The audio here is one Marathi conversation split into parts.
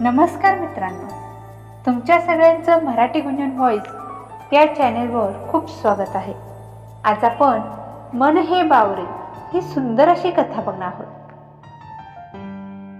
नमस्कार मित्रांनो. तुमच्या सगळ्यांचं मराठी गुंजन व्हॉइस या चॅनेलवर खूप स्वागत आहे. आज आपण मन हे बावरे ही सुंदर अशी कथा बघणार आहोत.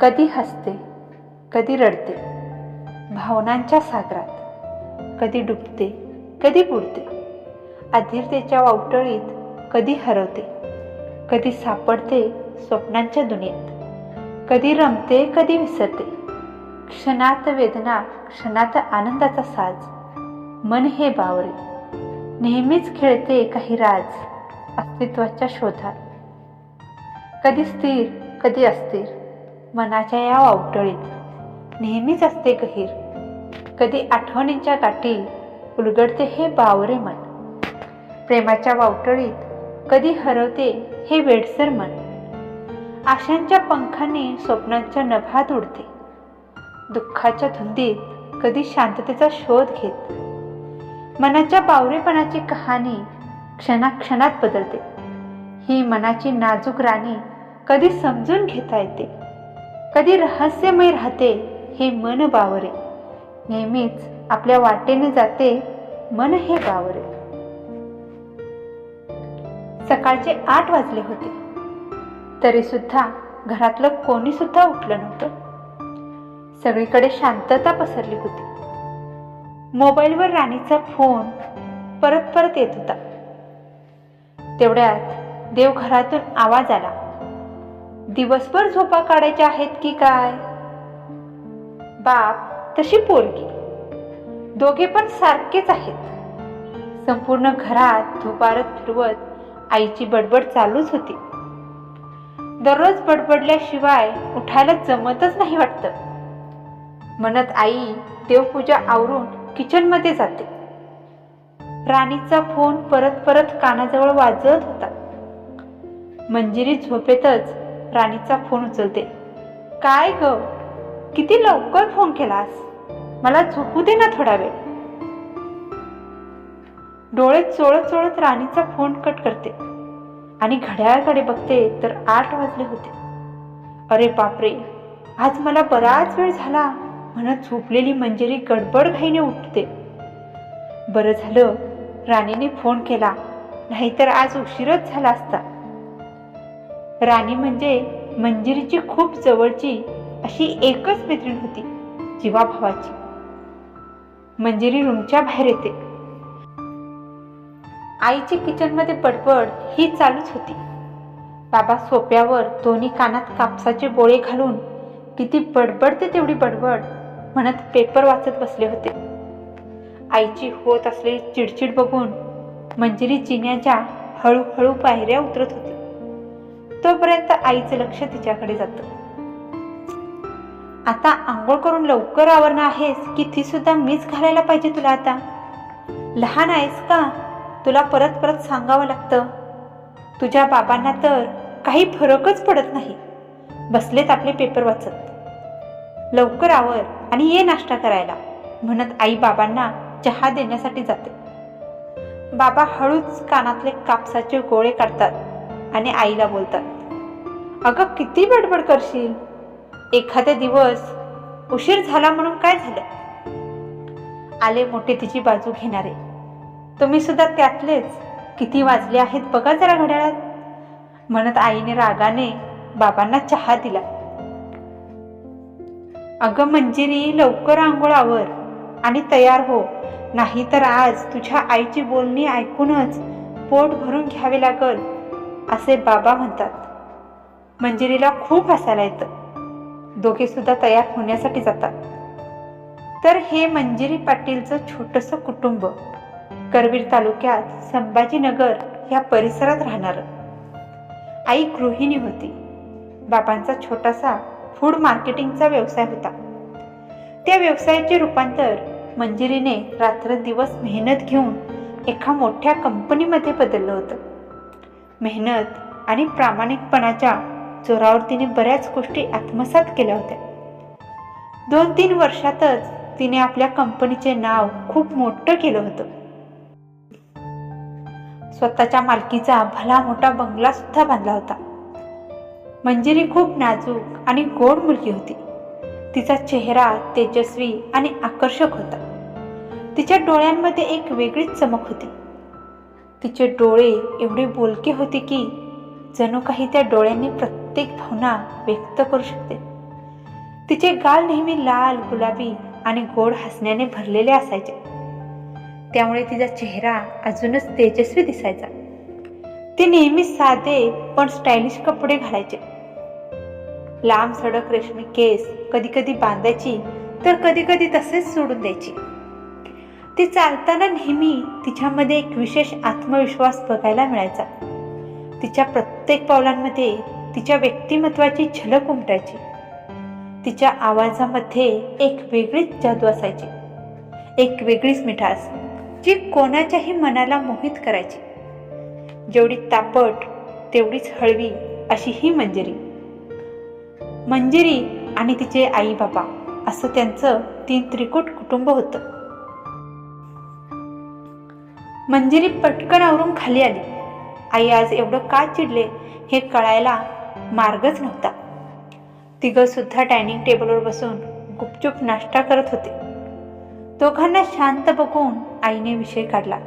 कधी हसते कधी रडते भावनांच्या सागरात कधी डुबते कधी बुडते अधीरतेच्या वावटळीत कधी हरवते कधी सापडते स्वप्नांच्या दुनियेत कधी रमते कधी विसरते क्षणात वेदना क्षणात आनंदाचा साज. मन हे बावरे. नेहमीच खेळते काही राज अस्तित्वाच्या शोधात. कधी स्थिर कधी अस्थिर. मनाच्या या वावटळीत. नेहमीच असते गहीर. कधी आठवणींच्या गाठी उलगडते हे बावरे मन. प्रेमाच्या वावटळीत कधी हरवते हे वेडसर मन. आशांच्या पंखांनी स्वप्नांच्या नभात उडते दुःखाच्या धुंदीत कधी शांततेचा शोध घेत. मनाच्या बावरेपणाची कहाणी क्षणाक्षणात बदलते. ही मनाची नाजूक राणी कधी समजून घेता येते. कधी रहस्यमय राहते हे मन बावरे. नेहमीच आपल्या वाटेने जाते मन हे बावरे. सकाळचे आठ वाजले होते. तरी सुद्धा घरातलं कोणी सुद्धा उठलं नव्हतं. सगळीकडे शांतता पसरली होती. मोबाईलवर राणीचा फोन परत परत येत होता. तेवढ्यात देवघरातून आवाज आला. दिवसभर झोपा काढायच्या आहेत की काय? बाप तशी पोरगी. दोघे पण सारखेच आहेत. संपूर्ण घरात धुपारत फिरवत आईची बडबड चालूच होती. दररोज बडबडल्याशिवाय उठायला जमतच नाही वाटतं. म्हणत आई देवपूजा आवरून किचनमध्ये जाते. राणीचा फोन परत परत कानाजवळ वाजत होता. मंजिरी झोपेतच राणीचा फोन उचलते. काय ग? किती लवकर फोन केलास? मला झोपू दे ना थोडा वेळ. डोळे चोळत चोळत राणीचा फोन कट करते आणि घड्याळकडे बघते तर आठ वाजले होते. अरे बापरे! आज मला बराच वेळ झाला. म्हणत झोपलेली मंजिरी गडबड घाईने उठते. बरं झालं राणीने फोन केला. नाहीतर आज उशीरच झाला असता. राणी म्हणजे मंजिरीची खूप जवळची अशी एकच मैत्रीण होती जीवाभावाची मंजिरी रूमच्या बाहेर येते. आईची किचनमध्ये पडपड ही चालूच होती. बाबा सोप्यावर दोन्ही कानात कापसाचे बोळे घालून किती बडबडते तेवढी बडबड. म्हणत पेपर वाचत बसले होते. आईची होत असलेली चिडचिड बघून मंजिरी जिन्याच्या हळूहळू पायऱ्या उतरत होती तोपर्यंत आईचं लक्ष तिच्याकडे जातं. आता आंघोळ करून लवकर आवरणं आहेस की ती सुद्धा मीच घालायला पाहिजे तुला आता? लहान आहेस का? तुला परत परत सांगावं लागतं. तुझ्या बाबांना तर काही फरकच पडत नाही. बसलेत आपले पेपर वाचत. लवकर आवर. आणि ये नाश्ता करायला. म्हणत आई बाबांना चहा देण्यासाठी जाते. बाबा हळूच कानातले कापसाचे गोळे काढतात आणि आईला बोलतात अगं किती बडबड करशील? एखादा दिवस उशीर झाला म्हणून काय झालं? आले मोठे तिची बाजू घेणारे. तुम्ही सुद्धा त्यातलेच किती वाजले आहेत बघा जरा घड्याळात. म्हणत आईने रागाने बाबांना चहा दिला. अगं मंजिरी लवकर आंघोळावर आणि तयार हो. नाही तर आज तुझ्या आईची बोलणी ऐकूनच पोट भरून घ्यावे लागल असे बाबा म्हणतात. मंजिरीला खूप हसायला येतं. दोघे सुद्धा तयार होण्यासाठी जातात. तर हे मंजिरी पाटीलचं छोटंसं कुटुंब. करवीर तालुक्यात संभाजीनगर या परिसरात राहणार. आई गृहिणी होती. बाबांचा छोटासा फूड मार्केटिंगचा व्यवसाय होता. त्या व्यवसायाचे रूपांतर मंजिरीने रात्रंदिवस मेहनत घेऊन एका मोठ्या कंपनीमध्ये बदललं होतं. मेहनत आणि प्रामाणिकपणाच्या जोरावर तिने बऱ्याच गोष्टी आत्मसात केल्या होत्या. दोन तीन वर्षातच तिने आपल्या कंपनीचे नाव खूप मोठं केलं होतं. स्वतःच्या मालकीचा भला मोठा बंगला सुद्धा बांधला होता. मंजिरी खूप नाजूक आणि गोड मुलगी होती. तिचा चेहरा तेजस्वी आणि आकर्षक होता. तिच्या डोळ्यांमध्ये एक वेगळीच चमक होती. तिचे डोळे एवढे बोलके होते की जणू काही त्या डोळ्यांनी प्रत्येक भावना व्यक्त करू शकते. तिचे गाल नेहमी लाल गुलाबी आणि गोड हसण्याने भरलेले असायचे. त्यामुळे तिचा चेहरा अजूनच तेजस्वी दिसायचा. ती नेहमी साधे पण स्टायलिश कपडे घालायचे. लांब सडक रेशमी केस कधी कधी बांधायची तर कधी कधी तसेच सोडून द्यायची. ती चालताना नेहमी तिच्यामध्ये एक विशेष आत्मविश्वास बघायला मिळायचा. तिच्या प्रत्येक पावलांमध्ये तिच्या व्यक्तिमत्वाची झलक उमटायची. तिच्या आवाजामध्ये एक वेगळीच जादू असायची. एक वेगळीच मिठास जी कोणाच्याही मनाला मोहित करायची. जेवढी तापट तेवढीच हळवी अशी ही मंजिरी. मंजिरी आणि तिचे आई बाबा असं त्यांचं तीन त्रिकूट कुटुंब होतं. मंजिरी पटकन आवरून खाली आली. आई आज एवढं का चिडले हे कळायला मार्गच नव्हता. तिघं सुद्धा डायनिंग टेबलवर बसून गुपचूप नाश्ता करत होते. दोघांना शांत बघून आईने विषय काढला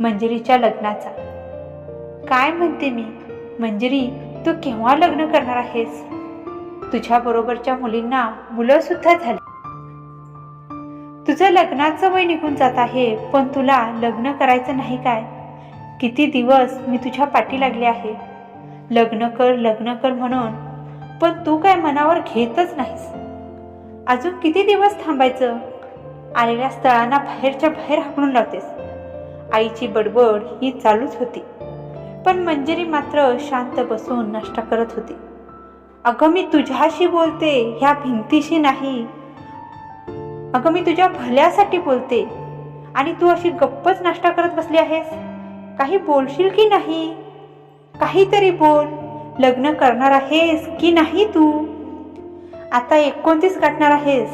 मंजिरीच्या लग्नाचा. काय म्हणते मी? मंजिरी तू केव्हा लग्न करणार आहेस? तुझ्याबरोबरच्या मुलींना मुलं सुद्धा झाली. तुझं लग्नाचं वय निघून जात आहे पण तुला लग्न करायचं नाही काय? किती दिवस मी तुझ्या पाठी लागले आहे? लग्न कर लग्न कर म्हणून. पण तू काय मनावर घेतच नाहीस. अजून किती दिवस थांबायचं? आलेल्या स्थळांना बाहेरच्या बाहेर हाकलून लावतेस. आईची बडबड ही चालूच होती. पण मंजिरी मात्र शांत बसून नाश्ता करत होती. अगं मी तुझ्याशी बोलते ह्या भिंतीशी नाही. अगं मी तुझ्या भल्यासाठी बोलते. आणि तू अशी गप्पच नाश्ता करत बसली आहेस? काही बोलशील की नाही? काहीतरी बोल. लग्न करणार आहेस की नाही तू? आता एकोणतीस गाठणार आहेस.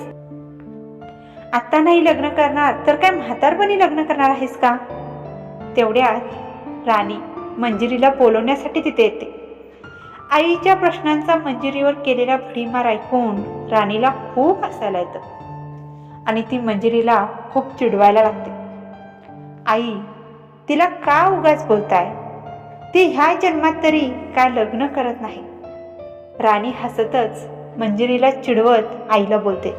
आता नाही लग्न करणार तर काय म्हातारपणी लग्न करणार आहेस का? तेवढ्यात राणी मंजिरीला बोलवण्यासाठी तिथे येते. आईच्या प्रश्नांचा मंजिरीवर केलेला भडीमार ऐकून राणीला खूप हसायला येतं. आणि ती मंजिरीला खूप चिडवायला लागते. आई तिला का उगाच बोलताय? ती ह्या जन्मात तरी काय लग्न करत नाही. राणी हसतच मंजिरीला चिडवत आईला बोलते.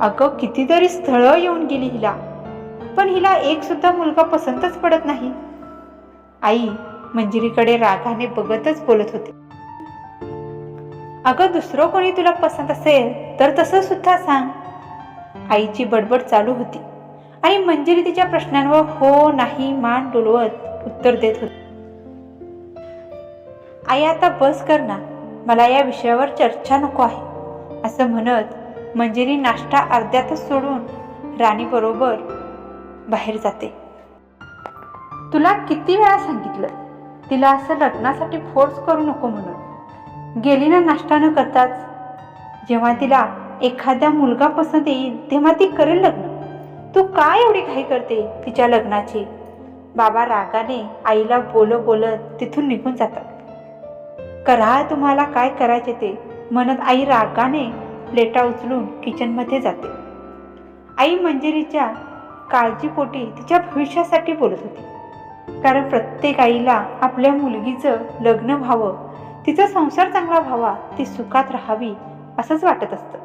अगं कितीतरी स्थळं येऊन गेली हिला. पण हिला एक सुद्धा मुलगा पसंतच पडत नाही. आई मंजिरीकडे रागाने बघतच बोलत होते. अगं दुसरं कोणी तुला पसंत असेल तर तसं सुद्धा सांग. आईची बडबड चालू होती. आणि मंजिरी तिच्या प्रश्नांवर हो नाही मान डोलवत उत्तर देत होती. आई आता बस कर ना. मला या विषयावर चर्चा नको आहे. असं म्हणत मंजिरी नाश्ता अर्ध्यातच सोडून राणी बरोबर बाहेर जाते. तुला किती वेळा सांगितलं? तिला असं लग्नासाठी फोर्स करू नको म्हणून. गेली ना नाश्ता न करताच. जेव्हा तिला एखादा मुलगा पसंत येईल तेव्हा ती करेल लग्न. तू काय एवढी घाई करते तिच्या लग्नाची? बाबा रागाने आईला बोल बोलत तिथून निघून जातात. करा तुम्हाला काय करायचे ते म्हणत आई रागाने प्लेटा उचलून किचनमध्ये जाते. आई मंजिरीच्या काळजीपोटी तिच्या भविष्यासाठी बोलत होती. कारण प्रत्येक आईला आपल्या मुलगीचं लग्न व्हावं तिचा संसार चांगला व्हावा ती सुखात राहावी असंच वाटत असतं.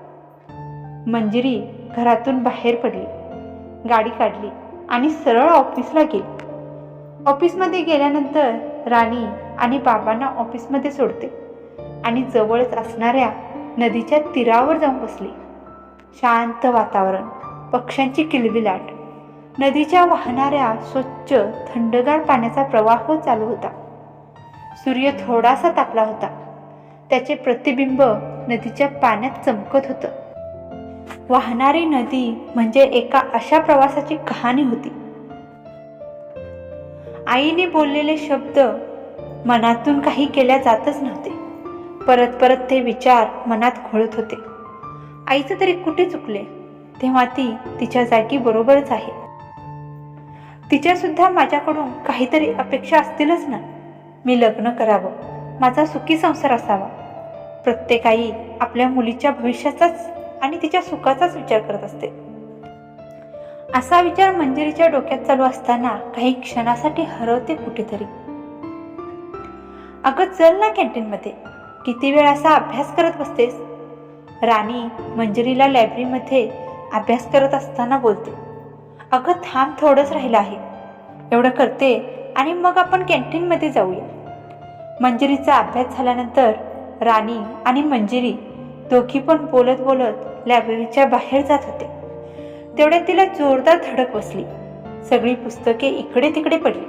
मंजिरी घरातून बाहेर पडली. गाडी काढली आणि सरळ ऑफिसला गेली. ऑफिसमध्ये गेल्यानंतर राणी आणि बाबांना ऑफिसमध्ये सोडते आणि जवळच असणाऱ्या नदीच्या तीरावर जाऊन बसली. शांत वातावरण पक्ष्यांची किलबिलाट. नदीच्या वाहणाऱ्या स्वच्छ थंडगार पाण्याचा प्रवाह चालू होता. सूर्य थोडासा तापला होता. त्याचे प्रतिबिंब नदीच्या पाण्यात चमकत होतं. वाहणारी नदी म्हणजे एका अशा प्रवासाची कहाणी होती. आईने बोललेले शब्द मनातून काही केल्या जातच नव्हते. परत परत ते विचार मनात घोळत होते. आईचं तरी कुठे चुकले? तेव्हा ती तिच्या जागी बरोबरच आहे. तिच्या सुद्धा माझ्याकडून काहीतरी अपेक्षा असतीलच ना? मी लग्न करावं. माझा सुखी संसार असावा. प्रत्येक आई आपल्या मुलीच्या भविष्याचाच आणि तिच्या सुखाचाच विचार करत असते. असा विचार मंजिरीच्या डोक्यात चालू असताना काही क्षणासाठी हरवते कुठेतरी. अगं चल ना कॅन्टीनमध्ये. किती वेळ असा अभ्यास करत बसतेस? राणी मंजिरीला लायब्ररीमध्ये अभ्यास करत असताना बोलते. अगं थांब थोडंच राहिलं आहे. एवढं करते आणि मग आपण कॅन्टीनमध्ये जाऊया. मंजिरीचा अभ्यास झाल्यानंतर राणी आणि मंजिरी दोघी पण बोलत बोलत लायब्ररीच्या बाहेर जात होते. तेवढ्यात तिला जोरदार धडक बसली. सगळी पुस्तके इकडे तिकडे पडली.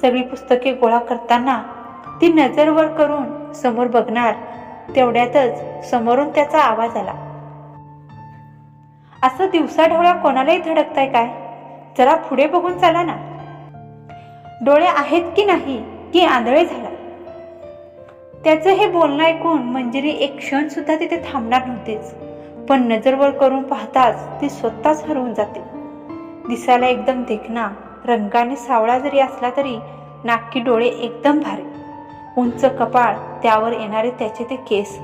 सगळी पुस्तके गोळा करताना ती नजर वर करून समोर बघणार तेवढ्यातच समोरून त्याचा आवाज आला. असं दिवसाढवळ्या कोणालाही धडकताय काय? जरा पुढे बघून चला ना. डोळे आहेत की नाही की आंधळे झाला? त्याचं हे बोलणं ऐकून मंजिरी एक क्षण सुद्धा तिथे थांबणार नव्हतीच. पण नजरवर करून पाहताच ती स्वतःच हरवून जाते. दिसायला एकदम देखणा रंगाने सावळा जरी असला तरी नाकी डोळे एकदम भारी. उंच कपाळ त्यावर येणारे त्याचे ते केस.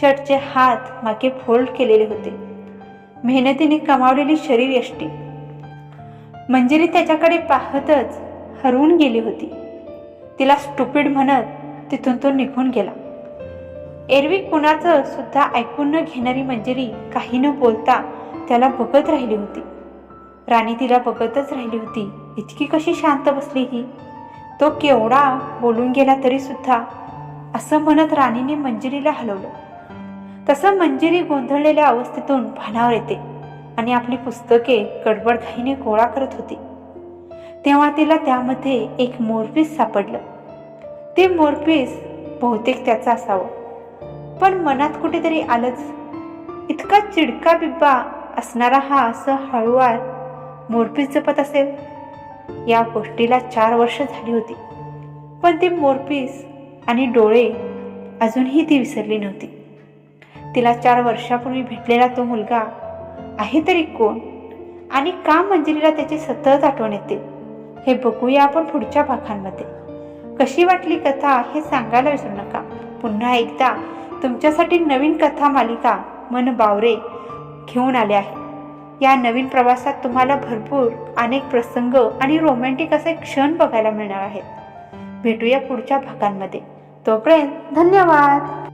शर्टचे हात मागे फोल्ड केलेले होते. मेहनतीने कमावलेली शरीर यष्टी. मंजिरी त्याच्याकडे पाहतच हरवून गेली होती. तिला स्टुपिड म्हणत तिथून तो निघून गेला. एरवी कुणाचं सुद्धा ऐकून न घेणारी मंजिरी काही न बोलता त्याला बघत राहिली होती. राणी तिला बघतच राहिली होती. इतकी कशी शांत बसली ही? तो केवढा बोलून गेला तरी सुद्धा असं म्हणत राणीने मंजिरीला हलवलं. तसं मंजिरी गोंधळलेल्या अवस्थेतून भानावर येते आणि आपली पुस्तके गडबड घाईने गोळा करत होती. तेव्हा तिला त्यामध्ये एक मोरपीस सापडलं. ते मोरपीस बहुतेक त्याचं असावं. पण मनात कुठेतरी आलंच. इतका चिडका बिब्बा असणारा हा असं हळूवार मोरपीस जपत असेल? या गोष्टीला चार वर्ष झाली होती. पण ते मोरपीस आणि डोळे अजूनही ती विसरली नव्हती. तिला चार वर्षापूर्वी भेटलेला तो मुलगा आहे तरी कोण? आणि का मंजिरीला त्याची सतत आठवण येते? हे बघूया आपण पुढच्या भागांमध्ये. कशी वाटली कथा हे सांगायला विसरू नका. पुन्हा एकदा तुमच्यासाठी नवीन कथा मालिका मन बावरे घेऊन आले आहे. या नवीन प्रवासात तुम्हाला भरपूर अनेक प्रसंग आणि रोमॅन्टिक असे क्षण बघायला मिळणार आहेत. भेटूया पुढच्या भागांमध्ये. तोपर्यंत धन्यवाद.